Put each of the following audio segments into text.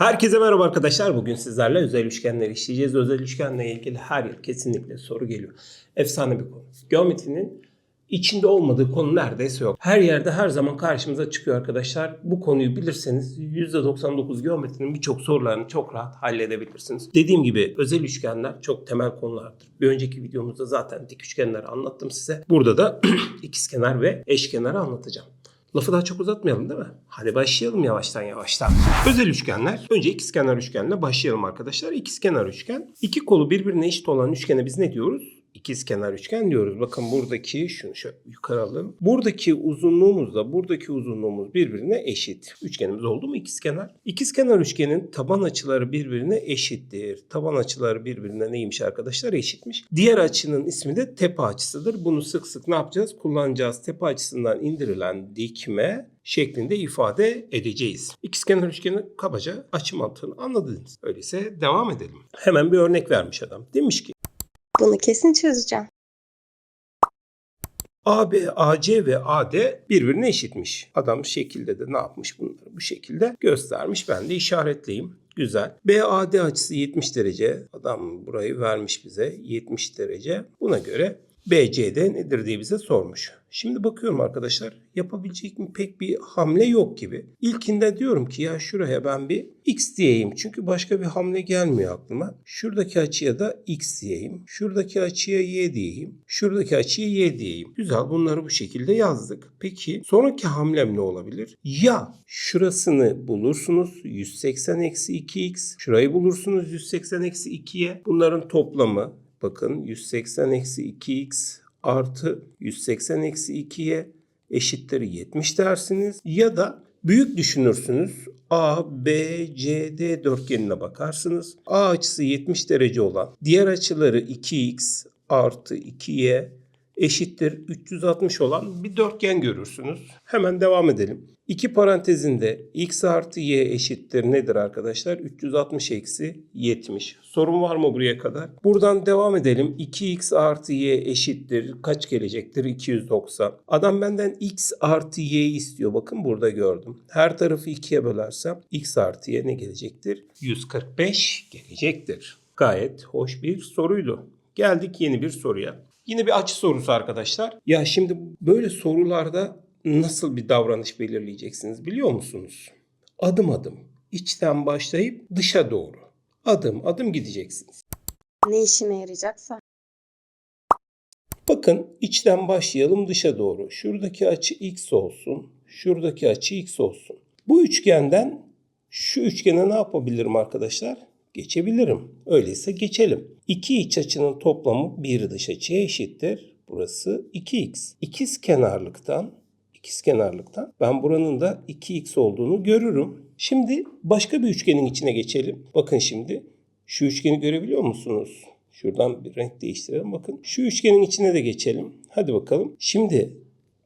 Herkese merhaba arkadaşlar. Bugün sizlerle özel üçgenler işleyeceğiz. Özel üçgenle ilgili her yıl kesinlikle soru geliyor. Efsane bir konu. Geometrinin içinde olmadığı konu neredeyse yok. Her yerde her zaman karşımıza çıkıyor arkadaşlar. Bu konuyu bilirseniz %99 geometrinin birçok sorularını çok rahat halledebilirsiniz. Dediğim gibi özel üçgenler çok temel konulardır. Bir önceki videomuzda zaten dik üçgenleri anlattım size. Burada da ikizkenar ve eşkenarı anlatacağım. Lafı daha çok uzatmayalım değil mi? Hadi başlayalım yavaştan yavaştan. Özel üçgenler. Önce ikizkenar üçgenle başlayalım arkadaşlar. İkizkenar üçgen. iki kolu birbirine eşit olan üçgene biz ne diyoruz? İkizkenar üçgen diyoruz. Bakın buradaki şunu şöyle yukarı alalım. Buradaki uzunluğumuzla buradaki uzunluğumuz birbirine eşit. Üçgenimiz oldu mu ikizkenar? İkizkenar üçgenin taban açıları birbirine eşittir. Taban açıları birbirine neymiş arkadaşlar? Eşitmiş. Diğer açının ismi de tepe açısıdır. Bunu sık sık ne yapacağız? Kullanacağız. Tepe açısından indirilen dikme şeklinde ifade edeceğiz. İkizkenar üçgeni kabaca açı mantığını anladınız. Öyleyse devam edelim. Hemen bir örnek vermiş adam. Demiş ki Bunu kesin çözeceğim. AB, AC ve AD birbirine eşitmiş. Adam şekilde de ne yapmış bunları bu şekilde göstermiş. Ben de işaretleyeyim. Güzel. BAD açısı 70 derece. Adam burayı vermiş bize 70 derece. Buna göre BCD nedir diye bize sormuş. Şimdi bakıyorum arkadaşlar yapabilecek mi pek bir hamle yok gibi. İlkinde diyorum ki ya şuraya ben bir x diyeyim. Çünkü başka bir hamle gelmiyor aklıma. Şuradaki açıya da x diyeyim. Şuradaki açıya y diyeyim. Şuradaki açıya y diyeyim. Güzel bunları bu şekilde yazdık. Peki sonraki hamlem ne olabilir? Ya şurasını bulursunuz 180 eksi 2x. Şurayı bulursunuz 180 eksi 2y. Bunların toplamı bakın 180 eksi 2x artı 180 eksi 2'ye eşittir 70 dersiniz. Ya da büyük düşünürsünüz. A, B, C, D dörtgenine bakarsınız. A açısı 70 derece olan diğer açıları 2x artı 2y eşittir 360 olan bir dörtgen görürsünüz. Hemen devam edelim. İki parantezinde x artı y eşittir nedir arkadaşlar? 360 eksi 70. Sorun var mı buraya kadar? Buradan devam edelim. 2x artı y eşittir. Kaç gelecektir? 290. Adam benden x artı y istiyor. Bakın burada gördüm. Her tarafı 2'ye bölersem x artı y ne gelecektir? 145 gelecektir. Gayet hoş bir soruydu. Geldik yeni bir soruya. Yine bir açı sorusu arkadaşlar. Ya şimdi böyle sorularda nasıl bir davranış belirleyeceksiniz biliyor musunuz? Adım adım, içten başlayıp dışa doğru. Adım adım gideceksiniz. Ne işime yarayacaksa. Bakın içten başlayalım dışa doğru. Şuradaki açı x olsun. Şuradaki açı x olsun. Bu üçgenden şu üçgene ne yapabilirim arkadaşlar? Geçebilirim. Öyleyse geçelim. İki iç açının toplamı bir dış açıya eşittir. Burası 2x. İkiz kenarlıktan ikiz kenarlıktan ben buranın da 2x olduğunu görürüm. Şimdi başka bir üçgenin içine geçelim. Bakın şimdi şu üçgeni görebiliyor musunuz? Şuradan bir renk değiştirelim. Bakın şu üçgenin içine de geçelim. Hadi bakalım. Şimdi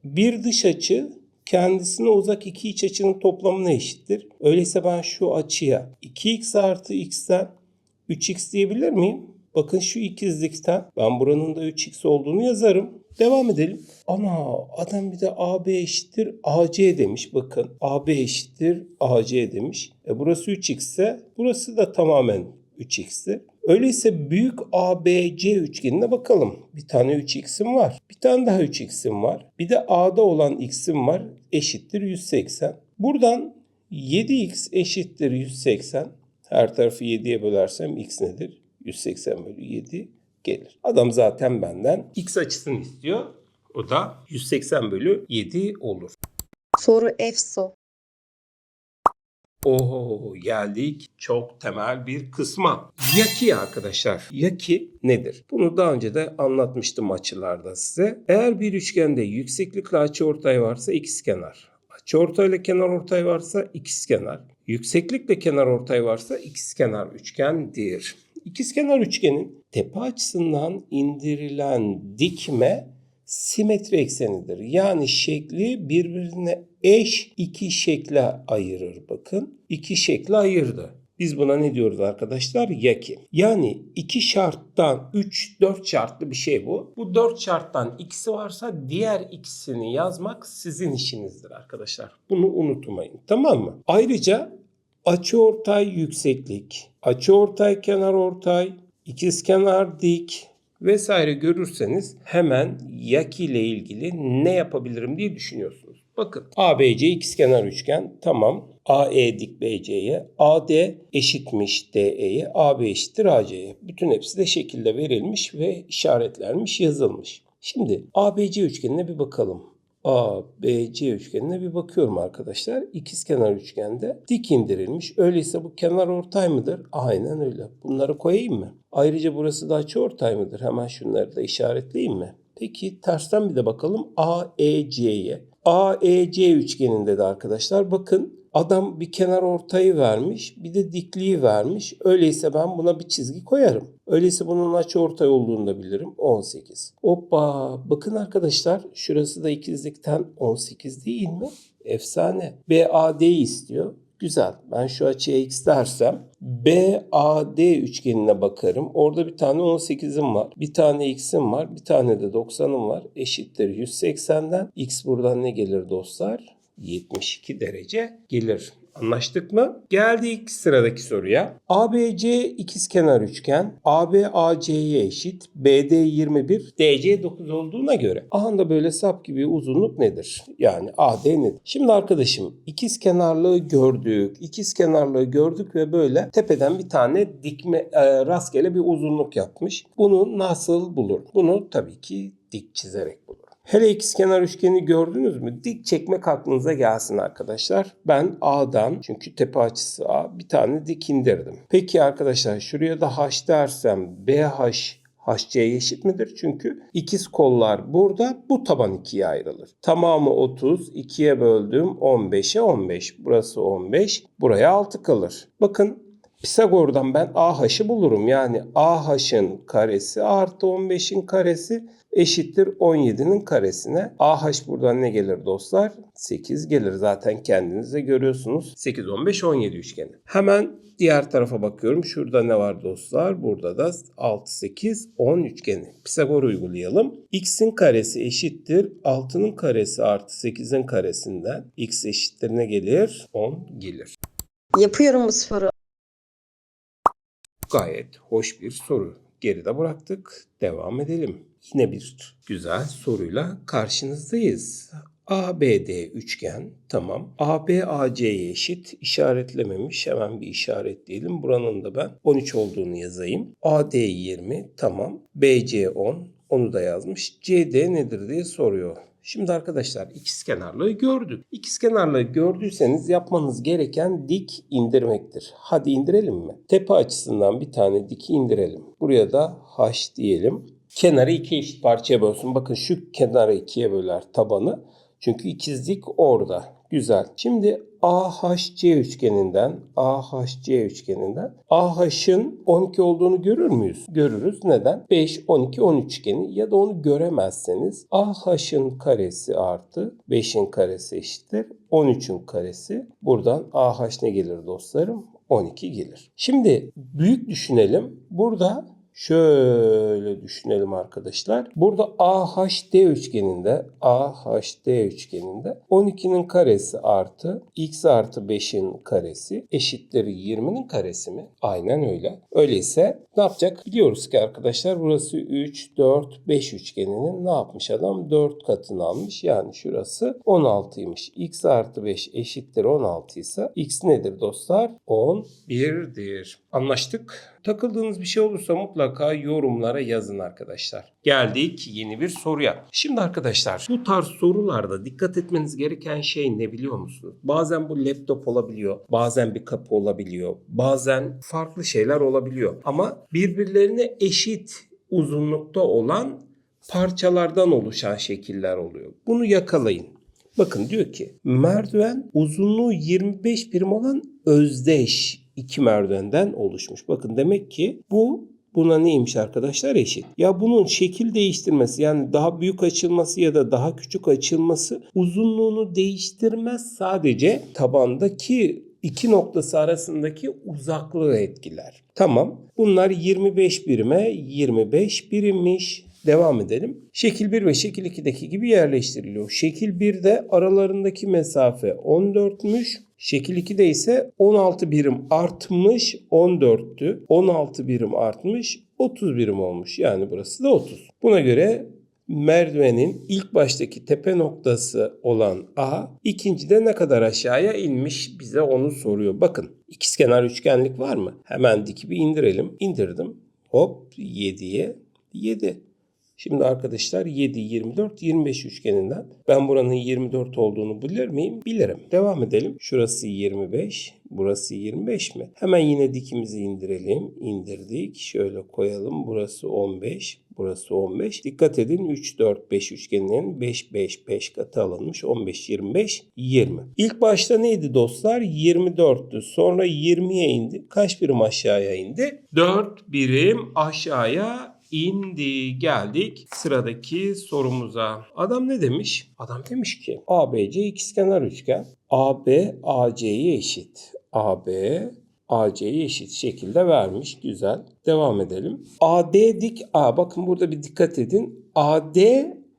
bir dış açı kendisine uzak iki iç açının toplamına eşittir. Öyleyse ben şu açıya 2x artı x'ten 3x diyebilir miyim? Bakın şu ikizlikten ben buranın da 3x olduğunu yazarım. Devam edelim. Ana adam bir de AB eşittir AC demiş. Bakın AB eşittir AC demiş. E burası 3x ise burası da tamamen 3x'tir. Öyleyse büyük ABC üçgenine bakalım. Bir tane 3x'im var. Bir tane daha 3x'im var. Bir de A'da olan x'im var. Eşittir 180. Buradan 7x eşittir 180. Her tarafı 7'ye bölersem x nedir? 180 bölü 7 gelir. Adam zaten benden x açısını istiyor. O da 180 bölü 7 olur. Soru EFSO. Oho geldik çok temel bir kısma. Yaki arkadaşlar. Yaki nedir? Bunu daha önce de anlatmıştım açılarda size. Eğer bir üçgende yükseklikle açıortay varsa ikizkenar. Açıortayla kenarortay varsa ikizkenar. Yükseklikle kenarortay varsa ikizkenar üçgendir. İkizkenar üçgenin tepe açısından indirilen dikme simetri eksenidir. Yani şekli birbirine eş iki şekle ayırır. Bakın iki şekle ayırdı. Biz buna ne diyoruz arkadaşlar? Yaki. Yani iki şarttan 3 4 şartlı bir şey bu. Bu 4 şarttan ikisi varsa diğer ikisini yazmak sizin işinizdir arkadaşlar. Bunu unutmayın. Tamam mı? Ayrıca açıortay yükseklik, açıortay kenar ortay, ikizkenar dik vesaire görürseniz hemen yak ile ilgili ne yapabilirim diye düşünüyorsunuz. Bakın ABC ikizkenar üçgen tamam. AE dik BC'ye, AD eşitmiş DE'ye, AB eşittir AC'ye. Bütün hepsi de şekilde verilmiş ve işaretlenmiş, yazılmış. Şimdi ABC üçgenine bir bakalım. ABC üçgenine bir bakıyorum arkadaşlar. İkizkenar üçgende dik indirilmiş. Öyleyse bu kenar ortay mıdır? Aynen öyle. Bunları koyayım mı? Ayrıca burası da açı ortay mıdır? Hemen şunları da işaretleyeyim mi? Peki tersten bir de bakalım AEC'ye. AEC üçgeninde de arkadaşlar bakın adam bir kenar ortayı vermiş bir de dikliği vermiş. Öyleyse ben buna bir çizgi koyarım. Öyleyse bunun açı ortay olduğunu da bilirim. 18. Hoppa bakın arkadaşlar şurası da ikizlikten 18 değil mi? Efsane. BAD'yi istiyor. Güzel. Ben şu açıya x dersem BAD üçgenine bakarım. Orada bir tane 18'im var. Bir tane x'im var. Bir tane de 90'ım var. Eşittir 180'den. X buradan ne gelir dostlar? 72 derece gelir. Anlaştık mı? Geldik sıradaki soruya. ABC ikizkenar üçgen AB AC'ye eşit. BD 21, DC 9 olduğuna göre anda böyle sap gibi uzunluk nedir? Yani AD nedir? Şimdi arkadaşım ikizkenarlığı gördük. İkizkenarlığı gördük ve böyle tepeden bir tane dikme e, rastgele bir uzunluk yapmış. Bunu nasıl bulur? Bunu tabii ki dik çizerek bulur. Hele ikizkenar üçgeni gördünüz mü? Dik çekmek aklınıza gelsin arkadaşlar. Ben A'dan çünkü tepe açısı A bir tane dik indirdim. Peki arkadaşlar şuraya da H dersem BH HC'ye eşit midir? Çünkü ikiz kollar burada bu taban ikiye ayrılır. Tamamı 30, 2'ye böldüm 15'e 15. Burası 15, buraya 6 kalır. Bakın Pisagor'dan ben AH'ı bulurum. Yani AH'ın karesi artı 15'in karesi eşittir 17'nin karesine. AH buradan ne gelir dostlar? 8 gelir. Zaten kendiniz de görüyorsunuz. 8, 15, 17 üçgeni. Hemen diğer tarafa bakıyorum. Şurada ne var dostlar? Burada da 6, 8, 10 üçgeni. Pisagor uygulayalım. X'in karesi eşittir. 6'nın karesi artı 8'in karesinden. X eşittir ne gelir? 10 gelir. Yapıyorum bu sporu. Gayet hoş bir soru. Geride bıraktık. Devam edelim. Yine bir güzel soruyla karşınızdayız. ABD üçgen tamam. AB AC'ye eşit işaretlememiş. Hemen bir işaretleyelim. Buranın da ben 13 olduğunu yazayım. AD 20 tamam. BC 10 onu da yazmış. CD nedir diye soruyor. Şimdi arkadaşlar ikizkenarlığı gördük. İkizkenarlığı gördüyseniz yapmanız gereken dik indirmektir. Hadi indirelim mi? Tepe açısından bir tane dik indirelim. Buraya da H diyelim. Kenarı iki eşit parçaya bölsün. Bakın şu kenarı ikiye böler tabanı. Çünkü ikizlik orada. Güzel. Şimdi AHC üçgeninden, AHC üçgeninden AH'ın 12 olduğunu görür müyüz? Görürüz. Neden? 5, 12, 13 üçgeni ya da onu göremezseniz AH'ın karesi artı 5'in karesi eşittir. 13'ün karesi. Buradan AH ne gelir dostlarım? 12 gelir. Şimdi büyük düşünelim. Burada Şöyle düşünelim arkadaşlar. Burada AHD üçgeninde AHD üçgeninde 12'nin karesi artı x artı 5'in karesi eşittir 20'nin karesi mi? Aynen öyle. Öyleyse ne yapacak? Biliyoruz ki arkadaşlar burası 3, 4, 5 üçgeninin ne yapmış adam? 4 katını almış. Yani şurası 16'ymış. x artı 5 eşittir 16 ise x nedir dostlar? 11'dir. Anlaştık. Takıldığınız bir şey olursa mutlaka yorumlara yazın arkadaşlar. Geldik yeni bir soruya. Şimdi arkadaşlar bu tarz sorularda dikkat etmeniz gereken şey ne biliyor musunuz? Bazen bu laptop olabiliyor. Bazen bir kapı olabiliyor. Bazen farklı şeyler olabiliyor. Ama birbirlerine eşit uzunlukta olan parçalardan oluşan şekiller oluyor. Bunu yakalayın. Bakın diyor ki merdiven uzunluğu 25 birim olan özdeş iki merdivenden oluşmuş. Bakın demek ki bu buna neymiş arkadaşlar eşit. Ya bunun şekil değiştirmesi yani daha büyük açılması ya da daha küçük açılması uzunluğunu değiştirmez. Sadece tabandaki iki noktası arasındaki uzaklığı etkiler. Tamam. Bunlar 25 birime 25 birimmiş. Devam edelim. Şekil 1 ve şekil 2'deki gibi yerleştiriliyor. Şekil 1'de aralarındaki mesafe 14'müş. Şekil 2'de ise 16 birim artmış 14'tü. 16 birim artmış 30 birim olmuş. Yani burası da 30. Buna göre merdivenin ilk baştaki tepe noktası olan A ikincide ne kadar aşağıya inmiş bize onu soruyor. Bakın ikizkenar üçgenlik var mı? Hemen dikip indirelim. İndirdim. Hop 7'ye 7. Şimdi arkadaşlar 7, 24, 25 üçgeninden ben buranın 24 olduğunu bilir miyim? Bilirim. Devam edelim. Şurası 25, burası 25 mi? Hemen yine dikimizi indirelim. İndirdik. Şöyle koyalım. Burası 15, burası 15. Dikkat edin 3, 4, 5 üçgeninin 5, 5, 5 katı alınmış. 15, 25, 20. İlk başta neydi dostlar? 24'tü. Sonra 20'ye indi. Kaç birim aşağıya indi? 4 birim aşağıya indi. Geldik sıradaki sorumuza. Adam ne demiş? Adam demiş ki ABC ikizkenar üçgen. AB AC'ye eşit. AB AC'ye eşit şekilde vermiş. Güzel. Devam edelim. AD dik A. Bakın burada bir dikkat edin. AD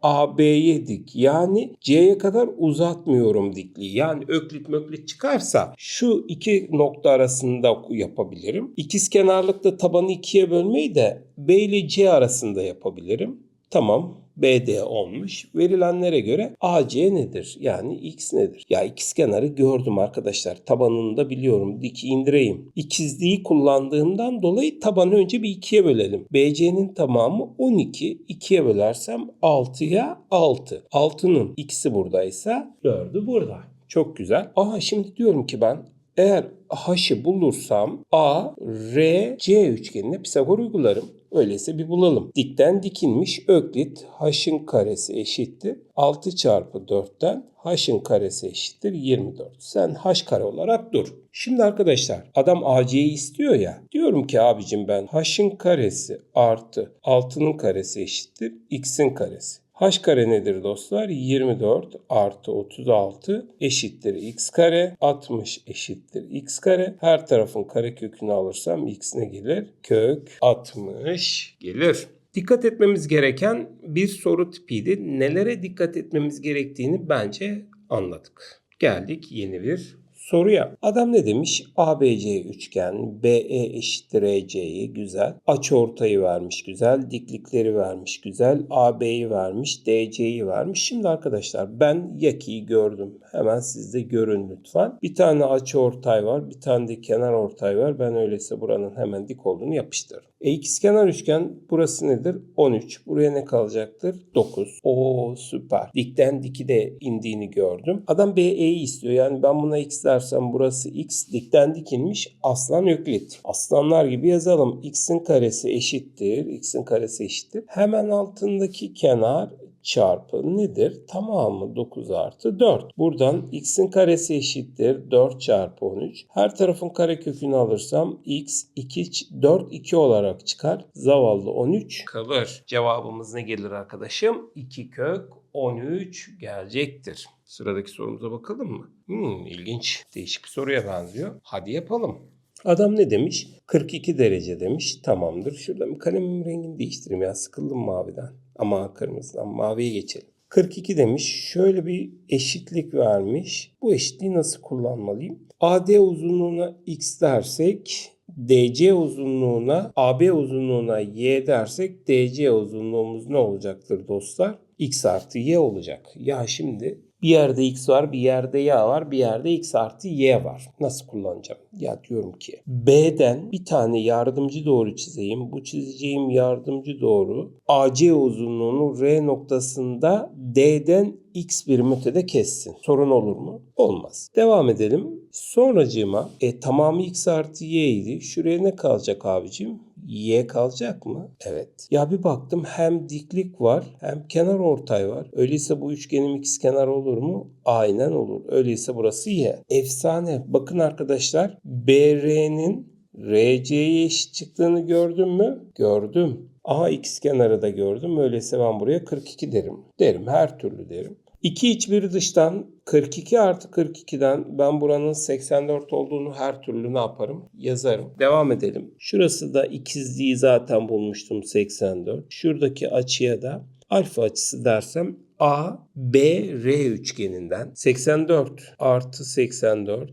AB'ye dik. Yani C'ye kadar uzatmıyorum dikliği. Yani öklit möklit çıkarsa şu iki nokta arasında yapabilirim. İkizkenarlıkta tabanı ikiye bölmeyi de B ile C arasında yapabilirim. Tamam. BD olmuş. Verilenlere göre AC nedir? Yani X nedir? Ya ikizkenarı gördüm arkadaşlar. Tabanını da biliyorum. Diki indireyim. İkizliği kullandığımdan dolayı tabanı önce bir ikiye bölelim. BC'nin tamamı 12. 2'ye bölersem 6'ya 6. 6'nın x'i buradaysa 4'ü burada. Çok güzel. Aha şimdi diyorum ki ben eğer h'ı bulursam A, R, C üçgenine Pisagor uygularım. Öyleyse bir bulalım. Dikten dikinmiş öklit h'ın karesi eşittir. 6 çarpı 4'ten h'ın karesi eşittir 24. Sen h kare olarak dur. Şimdi arkadaşlar adam AC'yi istiyor ya. Diyorum ki abicim ben h'ın karesi artı 6'nın karesi eşittir x'in karesi. H kare nedir dostlar? 24 artı 36 eşittir x kare. 60 eşittir x kare. Her tarafın kare kökünü alırsam x ne gelir? Kök 60 gelir. Dikkat etmemiz gereken bir soru tipiydi. Nelere dikkat etmemiz gerektiğini bence anladık. Geldik yeni bir soruya. Adam ne demiş? ABC üçgen, BE eşittir EC'yi güzel. Açıortayı vermiş güzel. Diklikleri vermiş güzel. AB'yi vermiş, DC'yi vermiş. Şimdi arkadaşlar ben yakiyi gördüm. Hemen siz de görün lütfen. Bir tane açıortay var, bir tane de kenar ortay var. Ben öyleyse buranın hemen dik olduğunu yapıştırırım. E ikizkenar üçgen burası nedir? 13. Buraya ne kalacaktır? 9. Oo süper. Dikten diki de indiğini gördüm. Adam BE'yi istiyor. Yani ben buna x dersem burası x. Dikten dikilmiş aslan öklit. Aslanlar gibi yazalım. x'in karesi eşittir. x'in karesi eşittir. Hemen altındaki kenar çarpı nedir? Tamamı 9 artı 4. Buradan x'in karesi eşittir 4 çarpı 13. Her tarafın kare kökünü alırsam x 2 4 2 olarak çıkar. Zavallı 13 kalır. Cevabımız ne gelir arkadaşım? 2 kök 13 gelecektir. Sıradaki sorumuza bakalım mı? Hmm, ilginç. Değişik bir soruya benziyor. Hadi yapalım. Adam ne demiş? 42 derece demiş. Tamamdır. Şuradan bir kalemimin rengini değiştireyim ya. Sıkıldım maviden. Ama kırmızıdan maviye geçelim. 42 demiş. Şöyle bir eşitlik vermiş. Bu eşitliği nasıl kullanmalıyım? AD uzunluğuna x dersek DC uzunluğuna AB uzunluğuna y dersek DC uzunluğumuz ne olacaktır dostlar? x artı y olacak. Ya şimdi bir yerde x var, bir yerde y var, bir yerde x artı y var. Nasıl kullanacağım? Ya diyorum ki B'den bir tane yardımcı doğru çizeyim. Bu çizeceğim yardımcı doğru AC uzunluğunu R noktasında D'den x birim ötede kessin. Sorun olur mu? Olmaz. Devam edelim. Sonracığıma e, tamamı x artı y idi. Şuraya ne kalacak abicim? Y kalacak mı? Evet. Ya bir baktım hem diklik var hem kenar ortay var. Öyleyse bu üçgenim ikizkenar olur mu? Aynen olur. Öyleyse burası Y. Efsane. Bakın arkadaşlar BR'nin RC'ye eşit çıktığını gördün mü? Gördüm. Aha ikizkenarı da gördüm. Öyleyse ben buraya 42 derim. Derim her türlü derim. 2 iç bir dıştan 42 artı 42'den ben buranın 84 olduğunu her türlü ne yaparım? Yazarım. Devam edelim. Şurası da ikizliği zaten bulmuştum 84. Şuradaki açıya da alfa açısı dersem A, B, R üçgeninden 84 artı 84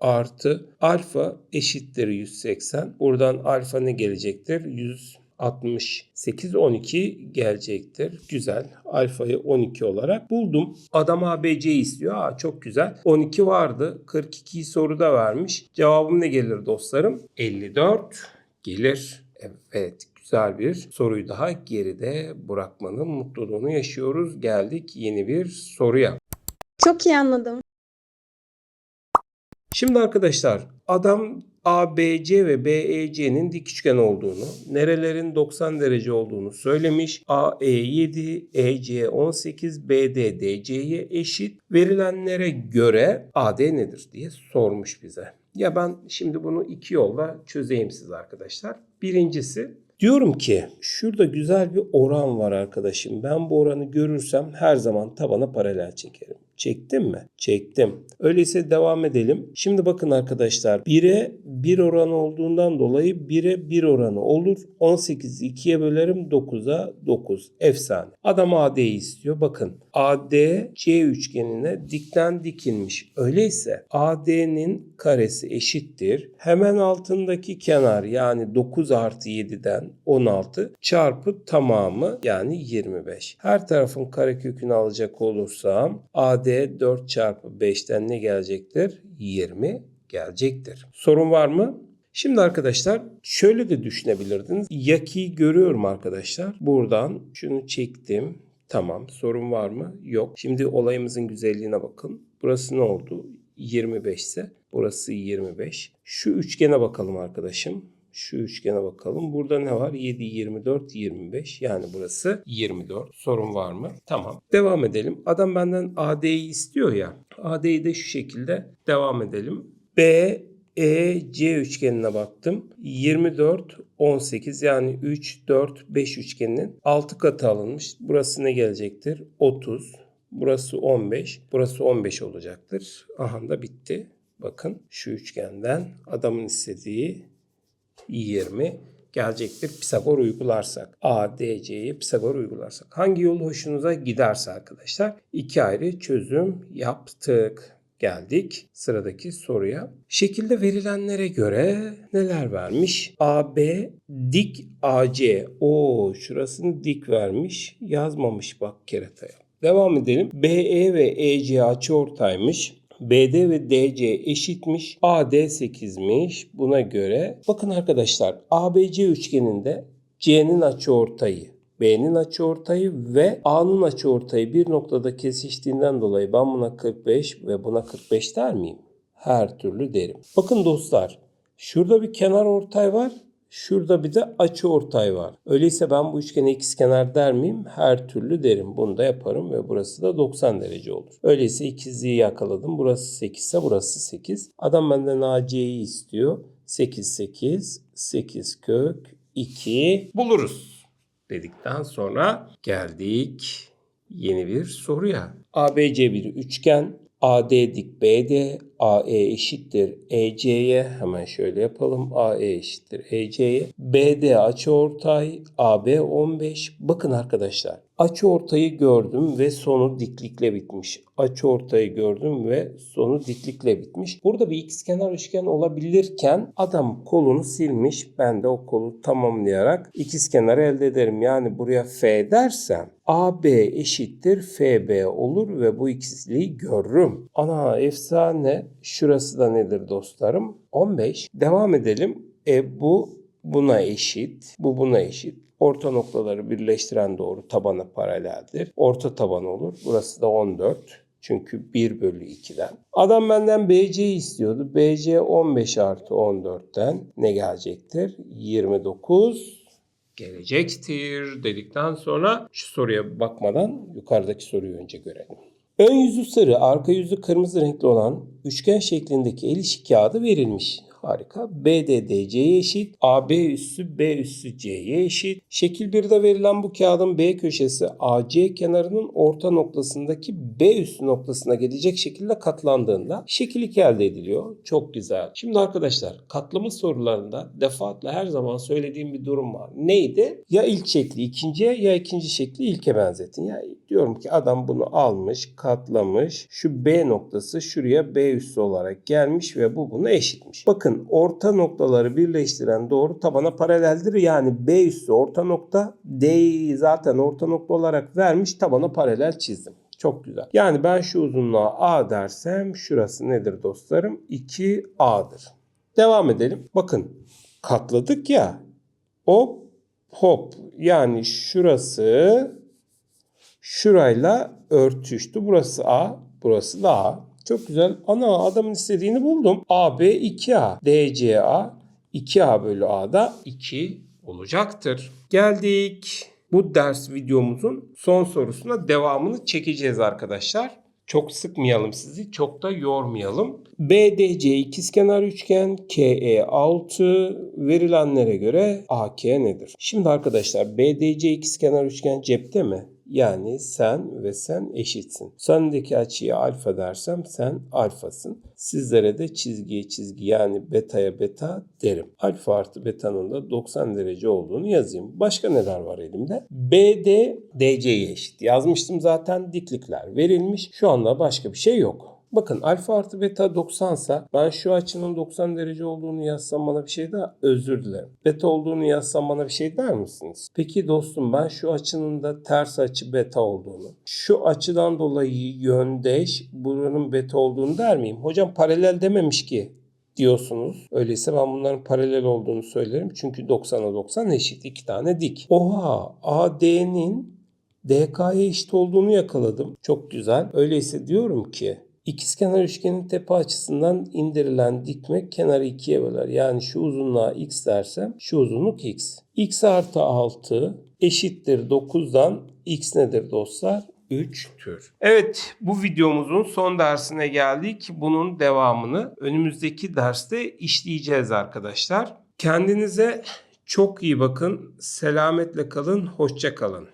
artı alfa eşittir 180. Buradan alfa ne gelecektir? 168 12 gelecektir. Güzel. Alfayı 12 olarak buldum. Adam ABC istiyor. Aa, çok güzel. 12 vardı. 42'yi soruda vermiş. Cevabım ne gelir dostlarım? 54 gelir. Evet güzel bir soruyu daha geride bırakmanın mutluluğunu yaşıyoruz. Geldik yeni bir soruya. Çok iyi anladım. Şimdi arkadaşlar adam ABC ve BEC'nin dik üçgen olduğunu, nerelerin 90 derece olduğunu söylemiş. AE 7, EC 18, BD DC'ye eşit. Verilenlere göre AD nedir diye sormuş bize. Ya ben şimdi bunu iki yolla çözeyim siz arkadaşlar. Birincisi Diyorum ki şurada güzel bir oran var arkadaşım. Ben bu oranı görürsem her zaman tabana paralel çekerim. Çektim mi? Çektim. Öyleyse devam edelim. Şimdi bakın arkadaşlar 1'e 1 oranı olduğundan dolayı 1'e 1 oranı olur. 18'i 2'ye bölerim 9'a 9. Efsane. Adam AD'yi istiyor. Bakın AD C üçgenine dikten dikilmiş. Öyleyse AD'nin karesi eşittir. Hemen altındaki kenar yani 9 artı 7'den 16 çarpı tamamı yani 25. Her tarafın karekökünü alacak olursam AD 4 çarpı 5'ten ne gelecektir? 20 gelecektir. Sorun var mı? Şimdi arkadaşlar şöyle de düşünebilirdiniz. Yaki'yi görüyorum arkadaşlar. Buradan şunu çektim. Tamam sorun var mı? Yok. Şimdi olayımızın güzelliğine bakın. Burası ne oldu? 25 ise burası 25. Şu üçgene bakalım arkadaşım. Şu üçgene bakalım. Burada ne var? 7, 24, 25. Yani burası 24. Sorun var mı? Tamam. Devam edelim. Adam benden AD'yi istiyor ya. AD'yi de şu şekilde devam edelim. B, E, C üçgenine baktım. 24, 18 yani 3, 4, 5 üçgeninin 6 katı alınmış. Burası ne gelecektir? 30. Burası 15. Burası 15 olacaktır. Aha da bitti. Bakın şu üçgenden adamın istediği 20 gelecektir. Pisagor uygularsak. A, D, C'ye Pisagor uygularsak. Hangi yol hoşunuza giderse arkadaşlar. iki ayrı çözüm yaptık. Geldik sıradaki soruya. Şekilde verilenlere göre neler vermiş? AB dik AC. O şurasını dik vermiş. Yazmamış bak keretaya. Devam edelim. BE ve EC açıortaymış. BD ve DC eşitmiş. AD 8'miş. Buna göre bakın arkadaşlar ABC üçgeninde C'nin açıortayı, B'nin açıortayı ve A'nın açıortayı bir noktada kesiştiğinden dolayı ben buna 45 ve buna 45 der miyim? Her türlü derim. Bakın dostlar şurada bir kenar ortay var. Şurada bir de açı ortay var. Öyleyse ben bu üçgene ikizkenar der miyim? Her türlü derim. Bunu da yaparım ve burası da 90 derece olur. Öyleyse ikizliği yakaladım. Burası 8 ise burası 8. Adam benden AC'yi istiyor. 8 8 8 kök 2 buluruz dedikten sonra geldik yeni bir soruya. ABC bir üçgen. AD dik BD, AE eşittir EC'ye hemen şöyle yapalım. AE eşittir EC'ye. BD açıortay, AB 15. Bakın arkadaşlar açıortayı gördüm ve sonu diklikle bitmiş. Açıortayı gördüm ve sonu diklikle bitmiş. Burada bir ikizkenar üçgen olabilirken adam kolunu silmiş. Ben de o kolu tamamlayarak ikizkenarı elde ederim. Yani buraya F dersem AB eşittir FB olur ve bu ikizliği görürüm. Ana efsane. Şurası da nedir dostlarım? 15. Devam edelim. E bu buna eşit. Bu buna eşit. Orta noktaları birleştiren doğru tabana paraleldir. Orta taban olur. Burası da 14. Çünkü 1 bölü 2'den. Adam benden BC istiyordu. BC 15 artı 14'ten ne gelecektir? 29 gelecektir dedikten sonra şu soruya bakmadan yukarıdaki soruyu önce görelim. Ön yüzü sarı, arka yüzü kırmızı renkli olan üçgen şeklindeki el işi kağıdı verilmiş. Harika. BD DC'ye eşit. AB üssü B üssü C'ye eşit. Şekil 1'de verilen bu kağıdın B köşesi AC kenarının orta noktasındaki B üssü noktasına gelecek şekilde katlandığında şekil 2 elde ediliyor. Çok güzel. Şimdi arkadaşlar katlama sorularında defaatle her zaman söylediğim bir durum var. Neydi? Ya ilk şekli ikinciye ya ikinci şekli ilke benzetin. Ya diyorum ki adam bunu almış, katlamış. Şu B noktası şuraya B üssü olarak gelmiş ve bu buna eşitmiş. Bakın orta noktaları birleştiren doğru tabana paraleldir. Yani B üssü orta nokta, D'yi zaten orta nokta olarak vermiş tabana paralel çizdim. Çok güzel. Yani ben şu uzunluğa A dersem şurası nedir dostlarım? 2A'dır. Devam edelim. Bakın katladık ya. Hop hop. Yani şurası şurayla örtüştü. Burası A, burası da A. Çok güzel. Ana adamın istediğini buldum. AB 2A, DCA 2A bölü A'da 2 olacaktır. Geldik. Bu ders videomuzun son sorusuna devamını çekeceğiz arkadaşlar. Çok sıkmayalım sizi, çok da yormayalım. BDC ikizkenar üçgen, KE 6 verilenlere göre AK nedir? Şimdi arkadaşlar BDC ikizkenar üçgen cepte mi? Yani sen ve sen eşitsin. Sendeki açıya alfa dersem sen alfasın. Sizlere de çizgiye çizgi yani betaya beta derim. Alfa artı betanın da 90 derece olduğunu yazayım. Başka neler var elimde? BD DC'ye eşit. Yazmıştım zaten diklikler verilmiş. Şu anda başka bir şey yok. Bakın alfa artı beta 90 sa ben şu açının 90 derece olduğunu yazsam bana bir şey daha özür dilerim. Beta olduğunu yazsam bana bir şey der misiniz? Peki dostum ben şu açının da ters açı beta olduğunu, şu açıdan dolayı yöndeş buranın beta olduğunu der miyim? Hocam paralel dememiş ki diyorsunuz. Öyleyse ben bunların paralel olduğunu söylerim. Çünkü 90'a 90 eşit. iki tane dik. Oha AD'nin DK'ya eşit olduğunu yakaladım. Çok güzel. Öyleyse diyorum ki İkizkenar üçgenin tepe açısından indirilen dikme kenarı ikiye böler. Yani şu uzunluğa x dersem şu uzunluk x. x artı 6 eşittir 9'dan x nedir dostlar? 3'tür. Evet bu videomuzun son dersine geldik. Bunun devamını önümüzdeki derste işleyeceğiz arkadaşlar. Kendinize çok iyi bakın. Selametle kalın. Hoşça kalın.